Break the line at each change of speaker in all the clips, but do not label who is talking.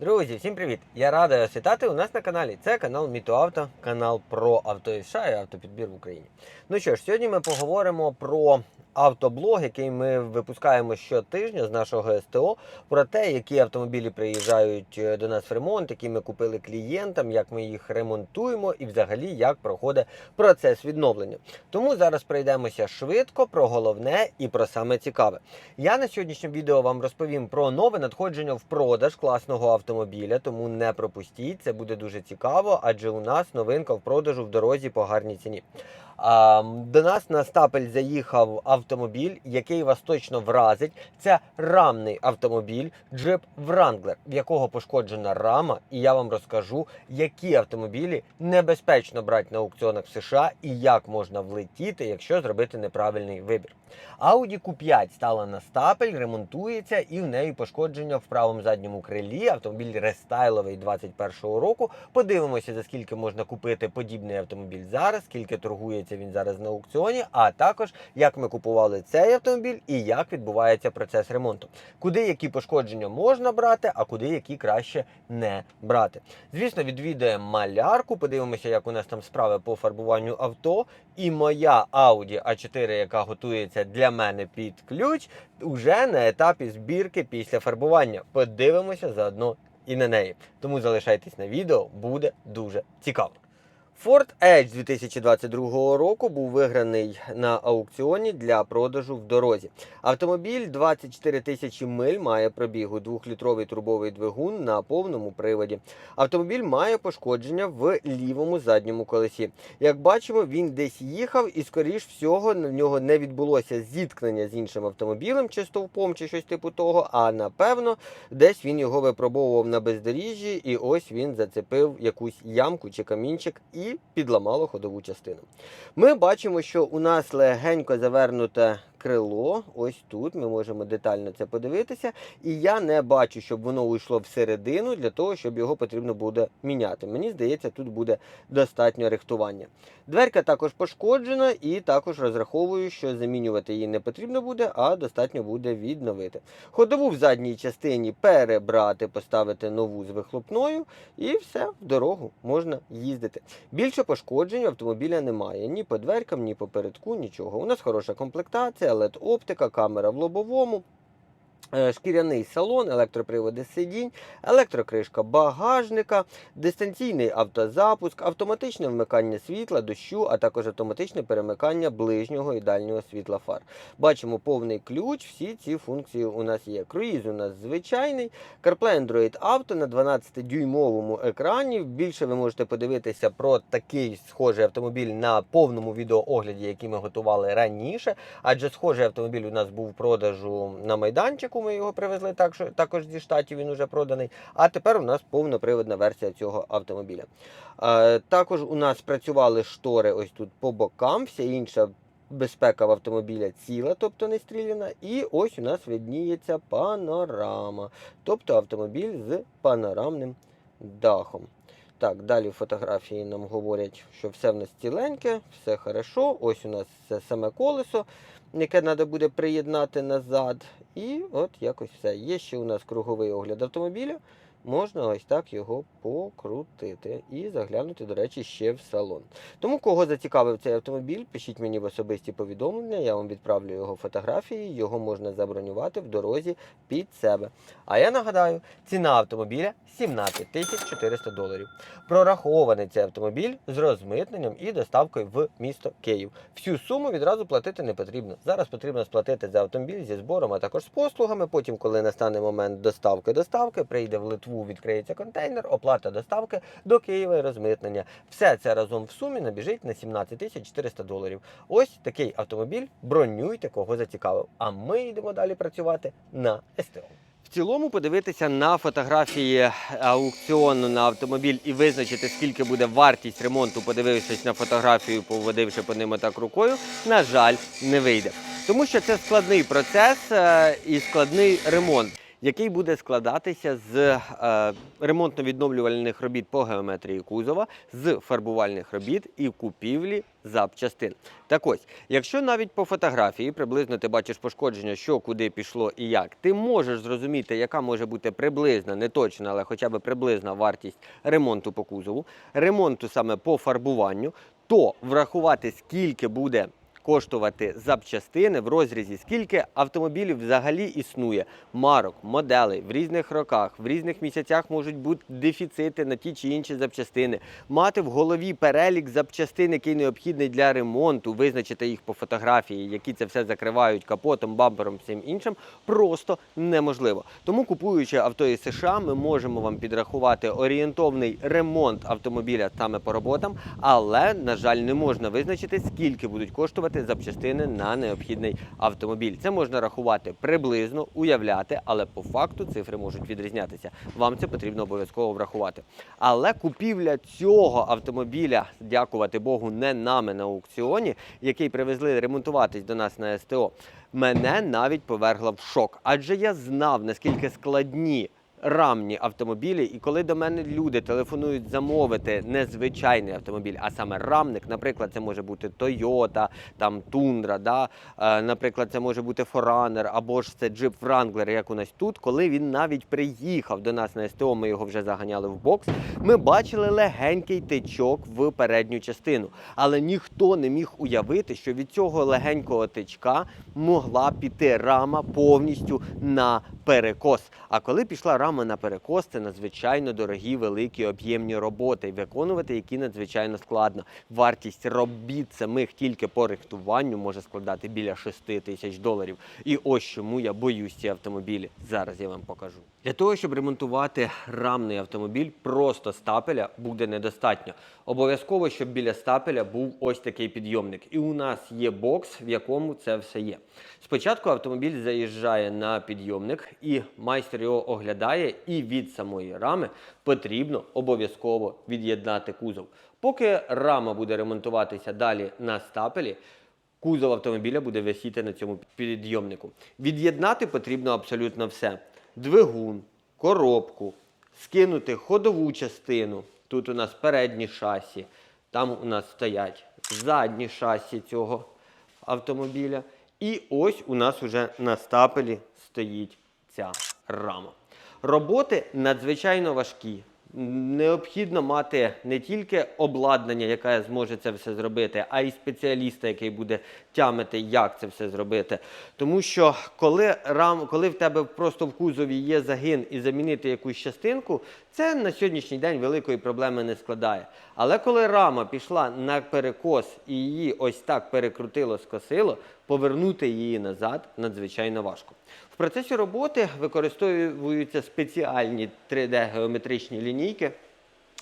Друзі, всім привіт! Я радий вас вітати у нас на каналі. Це канал Мітоавто, канал про авто і США і автопідбір в Україні. Ну що ж, сьогодні ми поговоримо про автоблог, який ми випускаємо щотижня з нашого СТО, про те, які автомобілі приїжджають е, до нас в ремонт, які ми купили клієнтам, як ми їх ремонтуємо і взагалі як проходить процес відновлення. Тому зараз пройдемося швидко про головне і про саме цікаве. Я на сьогоднішньому відео вам розповім про нове надходження в продаж класного автомобіля, тому не пропустіть, це буде дуже цікаво, адже у нас новинка в продажу в дорозі по гарній ціні. До нас на стапель заїхав автомобіль, який вас точно вразить. Це рамний автомобіль Jeep Wrangler, в якого пошкоджена рама, і я вам розкажу, які автомобілі небезпечно брати на аукціонах в США і як можна влетіти, якщо зробити неправильний вибір. Audi Q5 стала на стапель, ремонтується і в неї пошкодження в правому задньому крилі. Автомобіль рестайловий 21-го року. Подивимося, за скільки можна купити подібний автомобіль зараз, скільки торгується він зараз на аукціоні, а також як ми купували цей автомобіль і як відбувається процес ремонту. Куди які пошкодження можна брати, а куди які краще не брати. Звісно, відвідаємо малярку, подивимося, як у нас там справи по фарбуванню авто. І моя Audi A4, яка готується для мене під ключ, уже на етапі збірки після фарбування. Подивимося заодно і на неї. Тому залишайтесь на відео, буде дуже цікаво. Ford Edge 2022 року був виграний на аукціоні для продажу в дорозі. Автомобіль 24 тисячі миль має пробігу 2-літровий турбовий двигун на повному приводі. Автомобіль має пошкодження в лівому задньому колесі. Як бачимо, він десь їхав і, скоріш всього, в нього не відбулося зіткнення з іншим автомобілем чи стовпом, чи щось типу того. А напевно, десь він його випробовував на бездоріжжі, і ось він зацепив якусь ямку чи камінчик і підламало ходову частину. Ми бачимо, що у нас легенько завернуте крило. Ось тут ми можемо детально це подивитися. І я не бачу, щоб воно уйшло всередину для того, щоб його потрібно буде міняти. Мені здається, тут буде достатньо рихтування. Дверка також пошкоджена, і також розраховую, що замінювати її не потрібно буде, а достатньо буде відновити. Ходову в задній частині перебрати, поставити нову з вихлопною, і все, в дорогу можна їздити. Більше пошкоджень автомобіля немає ні по дверкам, ні по передку, нічого. У нас хороша комплектація, led оптика, камера в лобовому. Е, Шкіряний салон, електроприводи сидінь, електрокришка багажника, дистанційний автозапуск, автоматичне вмикання світла, дощу, а також автоматичне перемикання ближнього і дальнього світла фар. Бачимо повний ключ, всі ці функції у нас є. Круїз у нас звичайний, CarPlay Android Auto на 12-дюймовому екрані. Більше ви можете подивитися про такий схожий автомобіль на повному відеоогляді, який ми готували раніше. Адже схожий автомобіль у нас був в продажу на майданчику. Ми його привезли так, що також зі штатів. Він вже проданий. А тепер у нас повноприводна версія цього автомобіля. Е, також у нас працювали штори ось тут по бокам, вся інша. Безпека в автомобіля ціла, тобто не стріляна. І ось у нас видніється панорама, тобто автомобіль з панорамним дахом. Так, далі фотографії нам говорять, що все в нас ціленьке, все хорошо. Ось у нас це саме колесо, яке треба буде приєднати назад. І от якось все. Є ще у нас круговий огляд автомобіля. Можна ось так його покрутити і заглянути, до речі, ще в салон. Тому, кого зацікавив цей автомобіль, пишіть мені в особисті повідомлення, я вам відправлю його фотографії, його можна забронювати в дорозі під себе. А я нагадаю, ціна автомобіля 17 тисяч 400 доларів. Прорахований цей автомобіль з розмитненням і доставкою в місто Київ. Всю суму відразу платити не потрібно. Зараз потрібно сплатити за автомобіль зі збором, а також з послугами. Потім, коли настане момент доставки доставки, прийде в Литву, відкриється контейнер, оплата доставки до Києва і розмитнення. Все це разом в сумі набіжить на 17 тисяч 400 доларів. Ось такий автомобіль. Бронюйте, кого зацікавив. А ми йдемо далі працювати на СТО. В цілому подивитися на фотографії аукціону на автомобіль і визначити, скільки буде вартість ремонту, подивившись на фотографію, поводивши по ним так рукою, на жаль, не вийде. Тому що це складний процес е, і складний ремонт. Який буде складатися з е, ремонтно-відновлювальних робіт по геометрії кузова, з фарбувальних робіт і купівлі запчастин. Так ось, якщо навіть по фотографії приблизно ти бачиш пошкодження, що куди пішло і як, ти можеш зрозуміти, яка може бути приблизна, не точна, але хоча б приблизна вартість ремонту по кузову, ремонту саме по фарбуванню, то врахувати, скільки буде коштувати запчастини в розрізі, скільки автомобілів взагалі існує, марок, моделей в різних роках, в різних місяцях можуть бути дефіцити на ті чи інші запчастини, мати в голові перелік запчастин, який необхідний для ремонту, визначити їх по фотографії, які це все закривають капотом, бампером, всім іншим, просто неможливо. Тому, купуючи авто із США, ми можемо вам підрахувати орієнтовний ремонт автомобіля саме по роботам, але, на жаль, не можна визначити, скільки будуть коштувати запчастини на необхідний автомобіль. Це можна рахувати приблизно, уявляти, але по факту цифри можуть відрізнятися. Вам це потрібно обов'язково врахувати. Але купівля цього автомобіля, дякувати Богу, не нами на аукціоні, який привезли ремонтуватись до нас на СТО, мене навіть повергла в шок. Адже я знав, наскільки складні рамні автомобілі, і коли до мене люди телефонують замовити не звичайний автомобіль, а саме рамник, наприклад, це може бути Toyota, там Tundra, да? е, наприклад, це може бути Forerunner, або ж це Jeep Wrangler, як у нас тут, коли він навіть приїхав до нас на СТО, ми його вже заганяли в бокс. Ми бачили легенький тичок в передню частину, але ніхто не міг уявити, що від цього легенького тичка могла піти рама повністю на перекос. А коли пішла рама на перекос, це надзвичайно дорогі, великі об'ємні роботи, виконувати які надзвичайно складно. Вартість робіт самих тільки по рихтуванню може складати біля 6 тисяч доларів. І ось чому я боюсь ці автомобілі. Зараз я вам покажу. Для того, щоб ремонтувати рамний автомобіль, просто стапеля буде недостатньо. Обов'язково, щоб біля стапеля був ось такий підйомник. І у нас є бокс, в якому це все є. Спочатку автомобіль заїжджає на підйомник, і майстер його оглядає, і від самої рами потрібно обов'язково від'єднати кузов. Поки рама буде ремонтуватися далі на стапелі, кузов автомобіля буде висіти на цьому підйомнику. Від'єднати потрібно абсолютно все: двигун, коробку, скинути ходову частину. Тут у нас передні шасі, там у нас стоять задні шасі цього автомобіля. І ось у нас уже на стапелі стоїть ця рама. Роботи надзвичайно важкі. Необхідно мати не тільки обладнання, яке зможе це все зробити, а й спеціаліста, який буде тямити, як це все зробити. Тому що коли рам, коли в тебе просто в кузові є загин і замінити якусь частинку, це на сьогоднішній день великої проблеми не складає. Але коли рама пішла на перекос і її ось так перекрутило, скосило, повернути її назад надзвичайно важко. Процесі роботи використовуються спеціальні 3D-геометричні лінійки,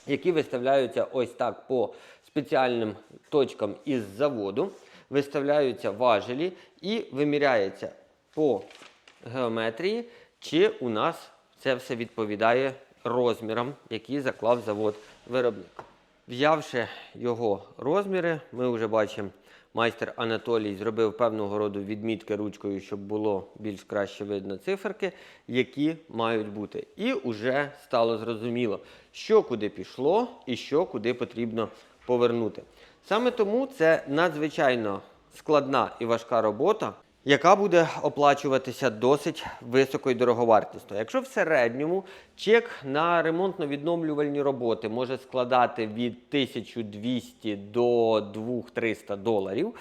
які виставляються ось так по спеціальним точкам із заводу, виставляються важелі і виміряється по геометрії, чи у нас це все відповідає розмірам, які заклав завод виробник. Взявши його розміри, ми вже бачимо, майстер Анатолій зробив певного роду відмітки ручкою, щоб було більш краще видно циферки, які мають бути. І вже стало зрозуміло, що куди пішло і що куди потрібно повернути. Саме тому це надзвичайно складна і важка робота, яка буде оплачуватися досить високою дороговартістю. Якщо в середньому чек на ремонтно-відновлювальні роботи може складати від 1200 до 2300 доларів.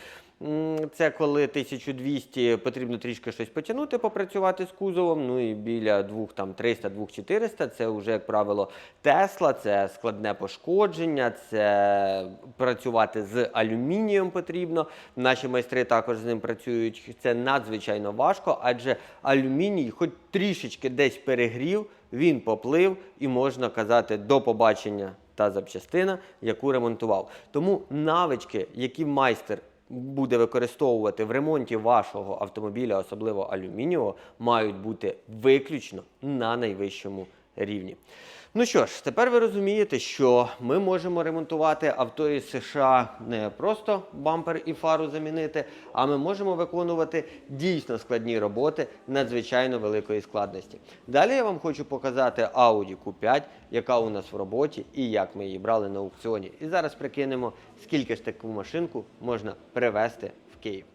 Це коли 1200 потрібно трішки щось потягнути, попрацювати з кузовом. Ну і біля 2300-2400 це вже, як правило, Тесла, це складне пошкодження, це працювати з алюмінієм потрібно. Наші майстри також з ним працюють. Це надзвичайно важко, адже алюміній, хоч трішечки десь перегрів, він поплив і можна казати до побачення та запчастина, яку ремонтував. Тому навички, які майстер буде використовувати в ремонті вашого автомобіля, особливо алюмінієвого, мають бути виключно на найвищому рівні. Ну що ж, тепер ви розумієте, що ми можемо ремонтувати авто із США не просто бампер і фару замінити, а ми можемо виконувати дійсно складні роботи надзвичайно великої складності. Далі я вам хочу показати Audi Q5, яка у нас в роботі і як ми її брали на аукціоні. І зараз прикинемо, скільки ж таку машинку можна привезти в Київ.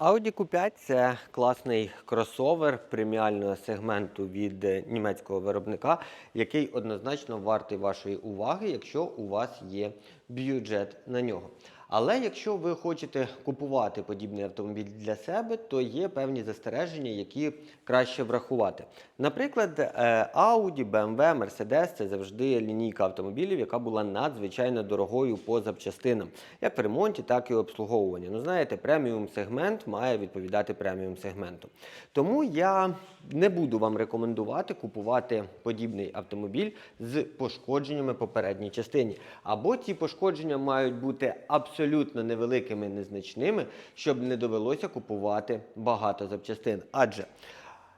Audi Q5 це класний кросовер преміального сегменту від німецького виробника, який однозначно вартий вашої уваги, якщо у вас є бюджет на нього. Але якщо ви хочете купувати подібний автомобіль для себе, то є певні застереження, які краще врахувати. Наприклад, е, Audi, BMW, Mercedes це завжди лінійка автомобілів, яка була надзвичайно дорогою по запчастинам, як в ремонті, так і обслуговуванні. Ну, знаєте, преміум сегмент має відповідати преміум сегменту. Тому я не буду вам рекомендувати купувати подібний автомобіль з пошкодженнями попередній частині. Або ці пошкодження мають бути абсолютно невеликими, незначними, щоб не довелося купувати багато запчастин. Адже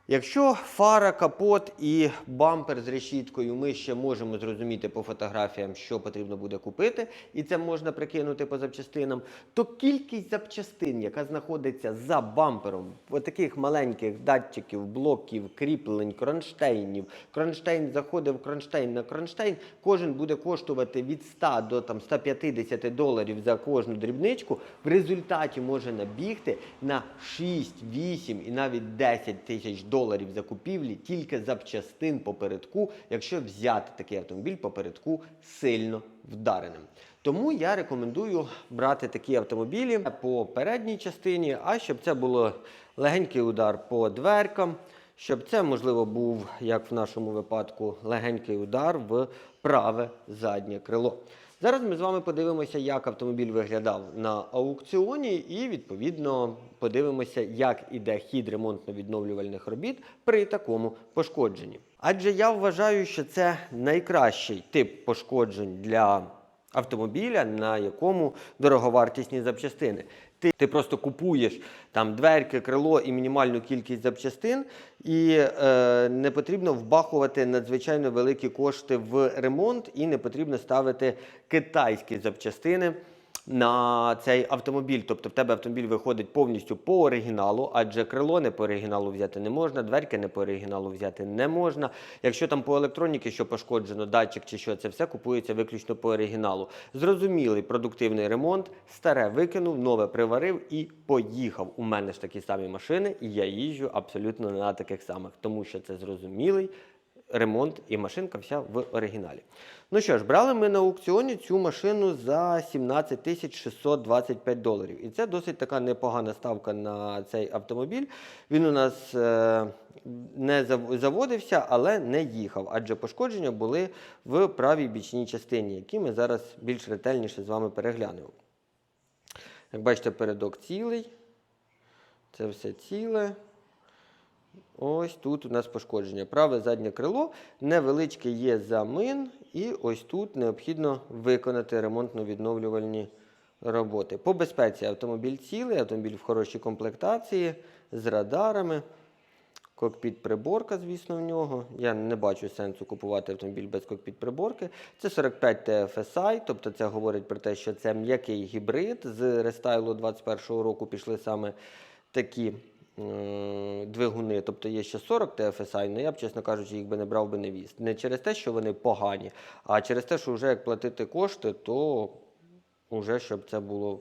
Якщо фара, капот і бампер з решіткою, ми ще можемо зрозуміти по фотографіям, що потрібно буде купити, і це можна прикинути по запчастинам, то кількість запчастин, яка знаходиться за бампером, таких маленьких датчиків, блоків, кріплень, кронштейнів, кронштейн заходить в кронштейн на кронштейн, кожен буде коштувати від 100 до там, 150 доларів за кожну дрібничку, в результаті може набігти на 6, 8 і навіть 10 тисяч доларів закупівлі тільки запчастин попередку, якщо взяти такий автомобіль попередку сильно вдареним. Тому я рекомендую брати такі автомобілі по передній частині, а щоб це було легенький удар по дверкам, щоб це, можливо, був, як в нашому випадку, легенький удар в праве заднє крило. Зараз ми з вами подивимося, як автомобіль виглядав на аукціоні, і відповідно подивимося, як іде хід ремонтно-відновлювальних робіт при такому пошкодженні. Адже я вважаю, що це найкращий тип пошкоджень для автомобіля, на якому дороговартісні запчастини. Ти, ти просто купуєш там дверки, крило і мінімальну кількість запчастин, і е, не потрібно вбахувати надзвичайно великі кошти в ремонт, і не потрібно ставити китайські запчастини на цей автомобіль. Тобто в тебе автомобіль виходить повністю по оригіналу, адже крило не по оригіналу взяти не можна, дверки не по оригіналу взяти не можна. Якщо там по електроніки, що пошкоджено, датчик чи що, це все купується виключно по оригіналу. Зрозумілий продуктивний ремонт, старе викинув, нове приварив і поїхав. У мене ж такі самі машини, і я їжджу абсолютно на таких самих, тому що це зрозумілий ремонт і машинка вся в оригіналі. Ну що ж, брали ми на аукціоні цю машину за 17 тисяч 625 доларів. І це досить така непогана ставка на цей автомобіль. Він у нас е, не зав- заводився, але не їхав, адже пошкодження були в правій бічній частині, які ми зараз більш ретельніше з вами переглянемо. Як бачите, передок цілий. Це все ціле. Ось тут у нас пошкодження. Праве заднє крило, невеличке є замин, і ось тут необхідно виконати ремонтно-відновлювальні роботи. По безпеці автомобіль цілий, автомобіль в хорошій комплектації, з радарами. Кокпіт приборка, звісно, в нього. Я не бачу сенсу купувати автомобіль без кокпіт приборки. Це 45 TFSI, тобто це говорить про те, що це м'який гібрид. З рестайлу 21-го року пішли саме такі двигуни. Тобто є ще 40 TFSI, але я б, чесно кажучи, їх би не брав би не віз. Не через те, що вони погані, а через те, що вже як платити кошти, то вже щоб це було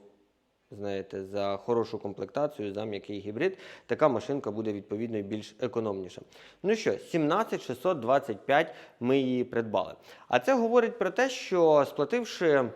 знаєте, за хорошу комплектацію, за м'який гібрид, така машинка буде відповідно більш економніша. Ну що, 17625 ми її придбали. А це говорить про те, що сплативши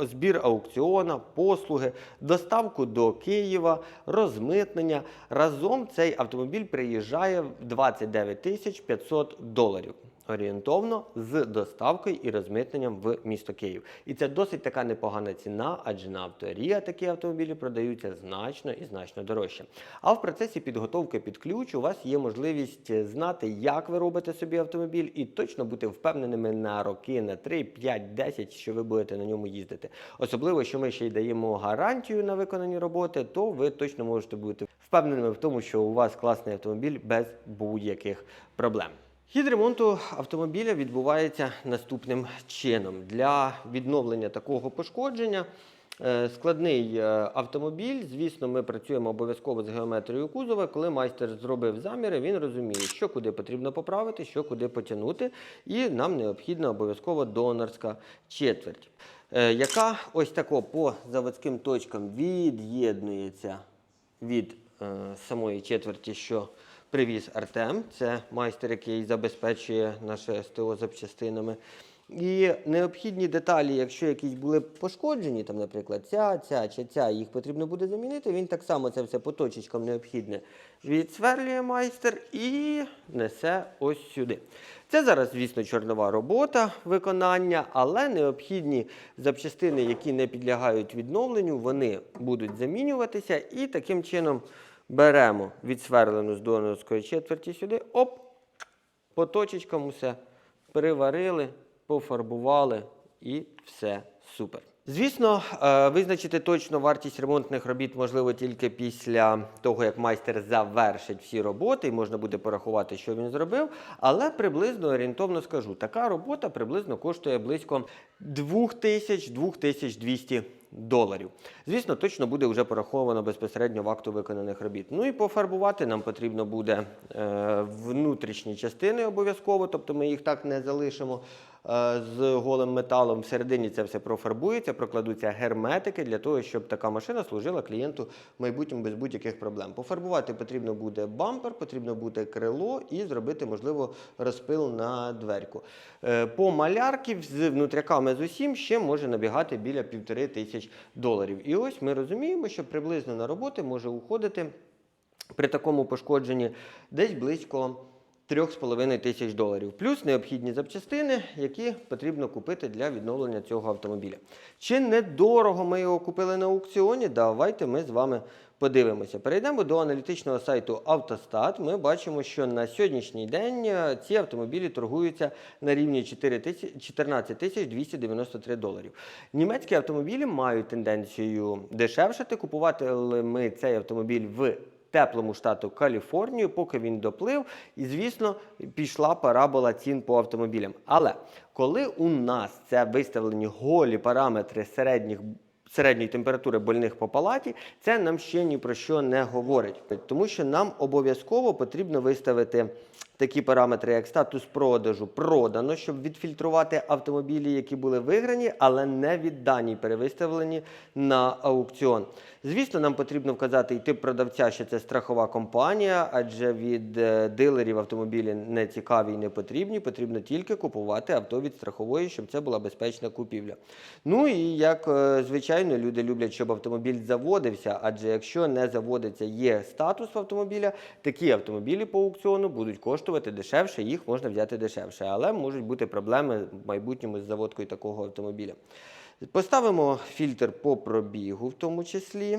збір аукціона, послуги, доставку до Києва, розмитнення, разом цей автомобіль приїжджає в 29 тисяч 500 доларів орієнтовно з доставкою і розмитненням в місто Київ. І це досить така непогана ціна, адже на авторія такі автомобілі продаються значно і значно дорожче. А в процесі підготовки під ключ у вас є можливість знати, як ви робите собі автомобіль, і точно бути впевненими на роки, на 3, 5, 10, що ви будете на ньому їздити. Особливо, що ми ще й даємо гарантію на виконані роботи, то ви точно можете бути впевненими в тому, що у вас класний автомобіль без будь-яких проблем. Хід ремонту автомобіля відбувається наступним чином. Для відновлення такого пошкодження е, складний е, автомобіль. Звісно, ми працюємо обов'язково з геометрією кузова. Коли майстер зробив заміри, він розуміє, що куди потрібно поправити, що куди потягнути, і нам необхідна обов'язково донорська четверть, е, яка ось тако по заводським точкам від'єднується від самої четверті, що привіз Артем. Це майстер, який забезпечує наше СТО запчастинами. І необхідні деталі, якщо якісь були пошкоджені, там, наприклад, ця, ця чи ця, їх потрібно буде замінити. Він так само це все по точечкам необхідне відсверлює майстер і несе ось сюди. Це зараз, звісно, чорнова робота виконання, але необхідні запчастини, які не підлягають відновленню, вони будуть замінюватися. І таким чином беремо відсверлену з донорської четверті сюди, оп, по точечкам усе приварили, пофарбували і все супер. Звісно, е, визначити точно вартість ремонтних робіт можливо тільки після того, як майстер завершить всі роботи, і можна буде порахувати, що він зробив. Але приблизно орієнтовно скажу, така робота приблизно коштує близько 2000-2200 доларів. Звісно, точно буде вже пораховано безпосередньо в акту виконаних робіт. Ну і пофарбувати нам потрібно буде е, внутрішні частини обов'язково, тобто ми їх так не залишимо е, з голим металом. Всередині це все профарбується, прокладуться герметики для того, щоб така машина служила клієнту в майбутньому без будь-яких проблем. Пофарбувати потрібно буде бампер, потрібно буде крило і зробити, можливо, розпил на дверку. Е, По малярки з внутряками з усім ще може набігати біля півтори тисяч доларів. І ось ми розуміємо, що приблизно на роботи може уходити при такому пошкодженні десь близько 3,5 тисяч доларів. Плюс необхідні запчастини, які потрібно купити для відновлення цього автомобіля. Чи недорого ми його купили на аукціоні? Давайте ми з вами подивимося. Перейдемо до аналітичного сайту Автостат. Ми бачимо, що на сьогоднішній день е, ці автомобілі торгуються на рівні 4 тисяч- 14 тисяч 293 доларів. Німецькі автомобілі мають тенденцію дешевшати. Купувати ми цей автомобіль в теплому штату Каліфорнію, поки він доплив, і звісно, пішла парабола цін по автомобілям. Але коли у нас це виставлені голі параметри середніх. Середньої температури больних по палаті, це нам ще ні про що не говорить, тому що нам обов'язково потрібно виставити такі параметри, як статус продажу продано, щоб відфільтрувати автомобілі, які були виграні, але не віддані, перевиставлені на аукціон. Звісно, нам потрібно вказати і тип продавця, що це страхова компанія, адже від е, дилерів автомобілі не цікаві і не потрібні. Потрібно тільки купувати авто від страхової, щоб це була безпечна купівля. Ну і як е, звичайно, люди люблять, щоб автомобіль заводився, адже якщо не заводиться, є статус автомобіля, такі автомобілі по аукціону будуть коштувати дешевше, їх можна взяти дешевше, але можуть бути проблеми в майбутньому з заводкою такого автомобіля. Поставимо фільтр по пробігу, в тому числі.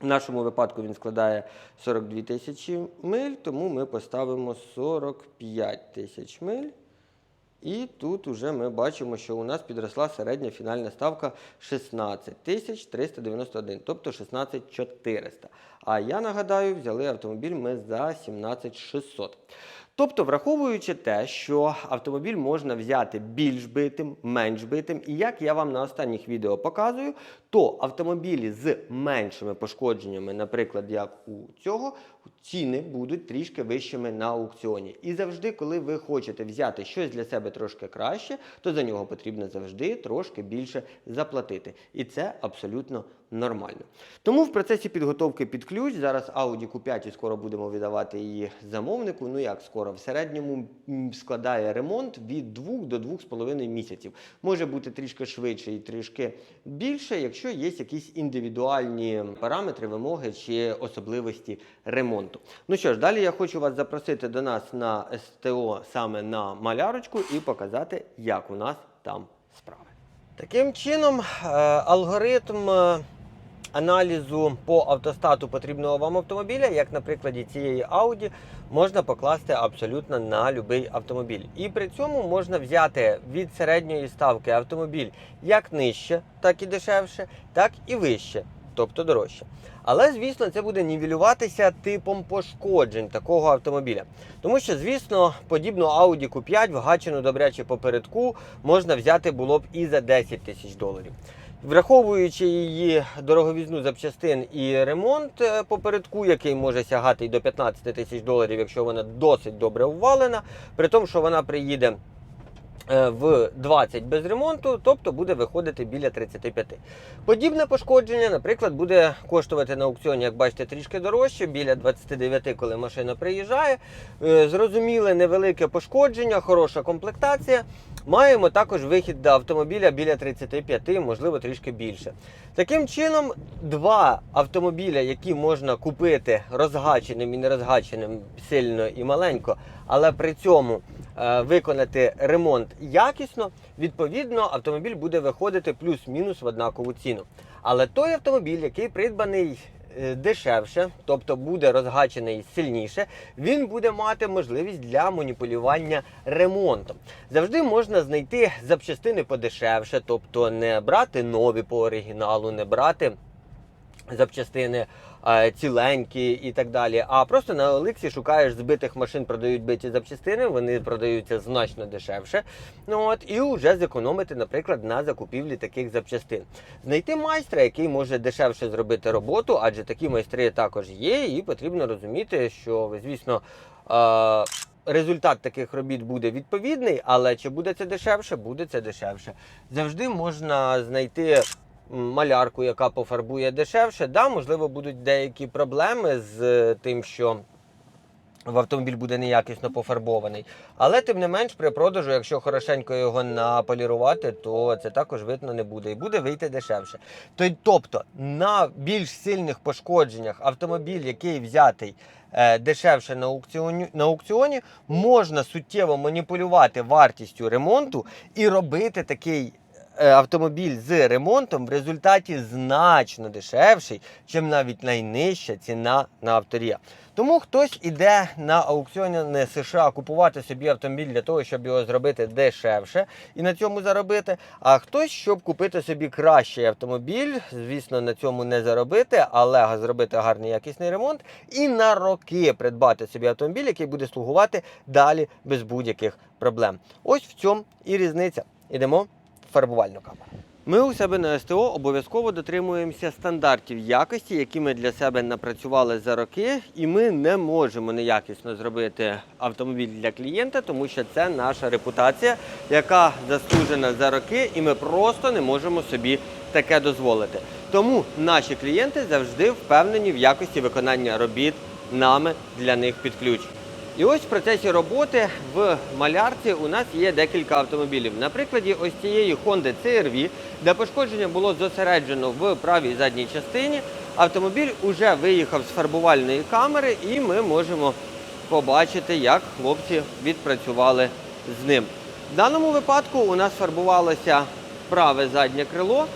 В нашому випадку він складає 42 тисячі миль, тому ми поставимо 45 тисяч миль. І тут уже ми бачимо, що у нас підросла середня фінальна ставка 16 тисяч 391, тобто 16 400. А я нагадаю, взяли автомобіль ми за 17 600. Тобто, враховуючи те, що автомобіль можна взяти більш битим, менш битим, і як я вам на останніх відео показую, то автомобілі з меншими пошкодженнями, наприклад, як у цього, ціни будуть трішки вищими на аукціоні. І завжди, коли ви хочете взяти щось для себе трошки краще, то за нього потрібно завжди трошки більше заплатити. І це абсолютно нормально. Тому в процесі підготовки під ключ зараз Audi Q5 і скоро будемо віддавати її замовнику. Ну як скоро? В середньому складає ремонт від 2 до 2,5 місяців. Може бути трішки швидше і трішки більше, якщо є якісь індивідуальні параметри, вимоги чи особливості ремонту. Ну що ж, далі я хочу вас запросити до нас на СТО саме на малярочку і показати, як у нас там справи. Таким чином, е, алгоритм е, аналізу по автостату потрібного вам автомобіля, як на прикладі цієї Audi, можна покласти абсолютно на будь-який автомобіль. І при цьому можна взяти від середньої ставки автомобіль як нижче, так і дешевше, так і вище. тобто дорожче. Але, звісно, це буде нівелюватися типом пошкоджень такого автомобіля. Тому що, звісно, подібну Audi Q5 вгачену добряче попередку можна взяти було б і за 10 тисяч доларів. Враховуючи її дороговізну запчастин і ремонт е, попередку, який може сягати й до 15 тисяч доларів, якщо вона досить добре ввалена, при тому, що вона приїде в 20 без ремонту, тобто буде виходити біля 35. Подібне пошкодження, наприклад, буде коштувати на аукціоні, як бачите, трішки дорожче, біля 29, коли машина приїжджає. Е, Зрозуміле невелике пошкодження, хороша комплектація. Маємо також вихід до автомобіля біля 35, можливо, трішки більше. Таким чином, два автомобіля, які можна купити розгаченим і не розгаченим сильно і маленько, але при цьому е, виконати ремонт якісно, відповідно, автомобіль буде виходити плюс-мінус в однакову ціну. Але той автомобіль, який придбаний е, дешевше, тобто буде розгачений сильніше, він буде мати можливість для маніпулювання ремонтом. Завжди можна знайти запчастини подешевше, тобто не брати нові по оригіналу, не брати запчастини е, ціленькі і так далі. А просто на Олексі шукаєш збитих машин, продають биті запчастини, вони продаються значно дешевше. Ну от і вже зекономити, наприклад, на закупівлі таких запчастин. Знайти майстра, який може дешевше зробити роботу, адже такі майстри також є, і потрібно розуміти, що звісно. е, Результат таких робіт буде відповідний, але чи буде це дешевше? Буде це дешевше. Завжди можна знайти малярку, яка пофарбує дешевше. Да, можливо, будуть деякі проблеми з е, тим, що в автомобіль буде неякісно пофарбований. Але тим не менш, при продажу, якщо хорошенько його наполірувати, то це також видно не буде і буде вийти дешевше. Тобто на більш сильних пошкодженнях автомобіль, який взятий е, дешевше на аукціоні, на аукціоні, можна суттєво маніпулювати вартістю ремонту і робити такий. Е, Автомобіль з ремонтом в результаті значно дешевший, чим навіть найнижча ціна на авторія. Тому хтось іде на аукціони США купувати собі автомобіль для того, щоб його зробити дешевше і на цьому заробити. А хтось, щоб купити собі кращий автомобіль, звісно, на цьому не заробити, але зробити гарний якісний ремонт і на роки придбати собі автомобіль, який буде слугувати далі без будь-яких проблем. Ось в цьому і різниця. Ідемо фарбувальну камеру. Ми у себе на СТО обов'язково дотримуємося стандартів якості, які ми для себе напрацювали за роки, і ми не можемо неякісно зробити автомобіль для клієнта, тому що це наша репутація, яка заслужена за роки, і ми просто не можемо собі таке дозволити. Тому наші клієнти завжди впевнені в якості виконання робіт нами для них під ключ. І ось в процесі роботи в малярці у нас є декілька автомобілів. На прикладі ось цієї Honda CR-V, де пошкодження було зосереджено в правій задній частині. Автомобіль уже виїхав з фарбувальної камери, і ми можемо побачити, як хлопці відпрацювали з ним. В даному випадку у нас фарбувалося праве заднє крило,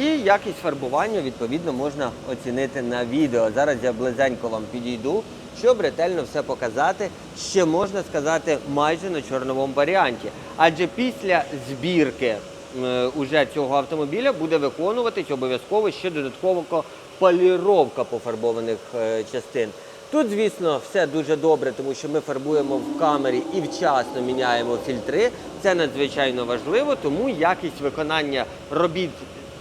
і якість фарбування відповідно можна оцінити на відео. Зараз я близенько вам підійду, щоб ретельно все показати. Ще можна сказати майже на чорновому варіанті. Адже після збірки е, уже цього автомобіля буде виконуватись обов'язково ще додатково поліровка пофарбованих е, частин. Тут, звісно, все дуже добре, тому що ми фарбуємо в камері і вчасно міняємо фільтри. Це надзвичайно важливо, тому якість виконання робіт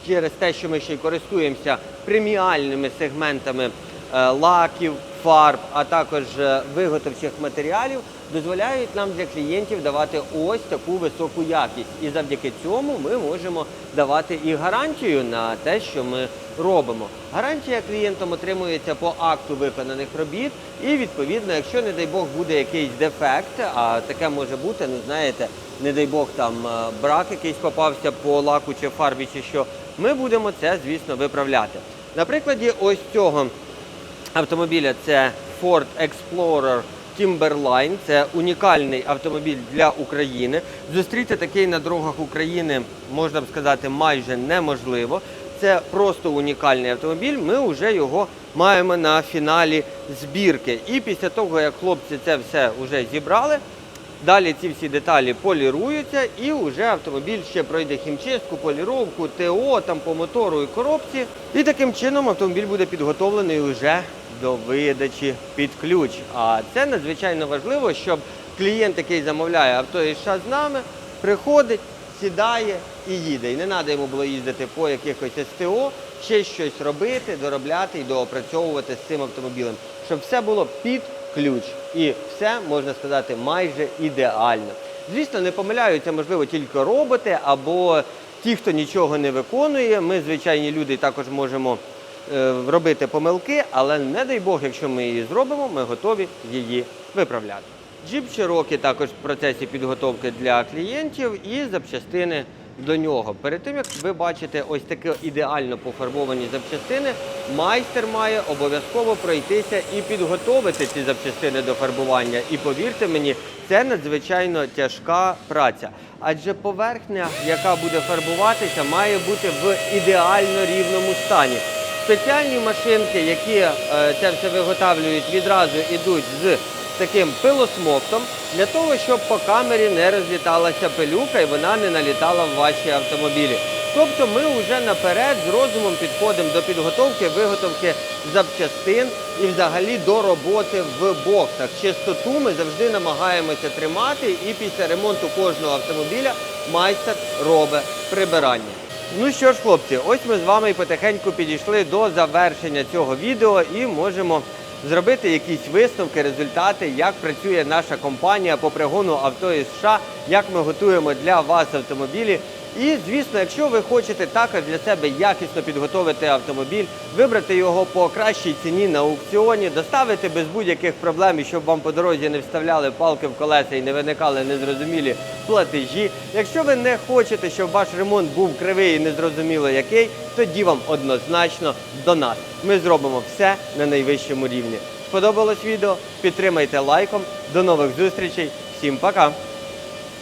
через те, що ми ще й користуємося преміальними сегментами е, лаків, фарб, а також е, виготовчих матеріалів, дозволяють нам для клієнтів давати ось таку високу якість. І завдяки цьому ми можемо давати і гарантію на те, що ми робимо. Гарантія клієнтам отримується по акту виконаних робіт, і відповідно, якщо не дай Бог буде якийсь дефект, а таке може бути, ну знаєте, не дай Бог там е, брак якийсь попався по лаку чи фарбі, чи що, ми будемо це, звісно, виправляти. На прикладі ось цього автомобіля це Ford Explorer Timberline. Це унікальний автомобіль для України. Зустріти такий на дорогах України, можна б сказати, майже неможливо. Це просто унікальний автомобіль. Ми вже його маємо на фіналі збірки. І після того, як хлопці це все вже зібрали, Далі ці всі деталі поліруються і вже автомобіль ще пройде хімчистку, поліровку, ТО там по мотору і коробці. І таким чином автомобіль буде підготовлений вже до видачі під ключ. А це надзвичайно важливо, щоб клієнт, який замовляє авто і США з нами, приходить, сідає і їде. І не треба йому було їздити по якихось СТО, ще щось робити, доробляти і доопрацьовувати з цим автомобілем, щоб все було під ключ. І все, можна сказати, майже ідеально. Звісно, не помиляються, можливо, тільки роботи або ті, хто нічого не виконує. Ми, звичайні люди, також можемо робити помилки, але не дай Бог, якщо ми її зробимо, ми готові її виправляти. Jeep Cherokee також в процесі підготовки для клієнтів і запчастини до нього. Перед тим як ви бачите ось такі ідеально пофарбовані запчастини, майстер має обов'язково пройтися і підготовити ці запчастини до фарбування. І повірте мені, це надзвичайно тяжка праця. Адже поверхня, яка буде фарбуватися, має бути в ідеально рівному стані. Спеціальні машинки, які е, це все виготовлюють, відразу йдуть з таким пилосмоктом для того, щоб по камері не розліталася пилюка і вона не налітала в ваші автомобілі. Тобто ми вже наперед з розумом підходимо до підготовки, виготовки запчастин і взагалі до роботи в боксах. Чистоту ми завжди намагаємося тримати, і після ремонту кожного автомобіля майстер робить прибирання. Ну що ж, хлопці, ось ми з вами потихеньку підійшли до завершення цього відео і можемо зробити якісь висновки, результати, як працює наша компанія по пригону авто із США, як ми готуємо для вас автомобілі. І, звісно, якщо ви хочете також для себе якісно підготовити автомобіль, вибрати його по кращій ціні на аукціоні, доставити без будь-яких проблем, щоб вам по дорозі не вставляли палки в колеса і не виникали незрозумілі платежі. Якщо ви не хочете, щоб ваш ремонт був кривий і незрозуміло який, тоді вам однозначно до нас. Ми зробимо все на найвищому рівні. Сподобалось відео? Підтримайте лайком. До нових зустрічей. Всім пока!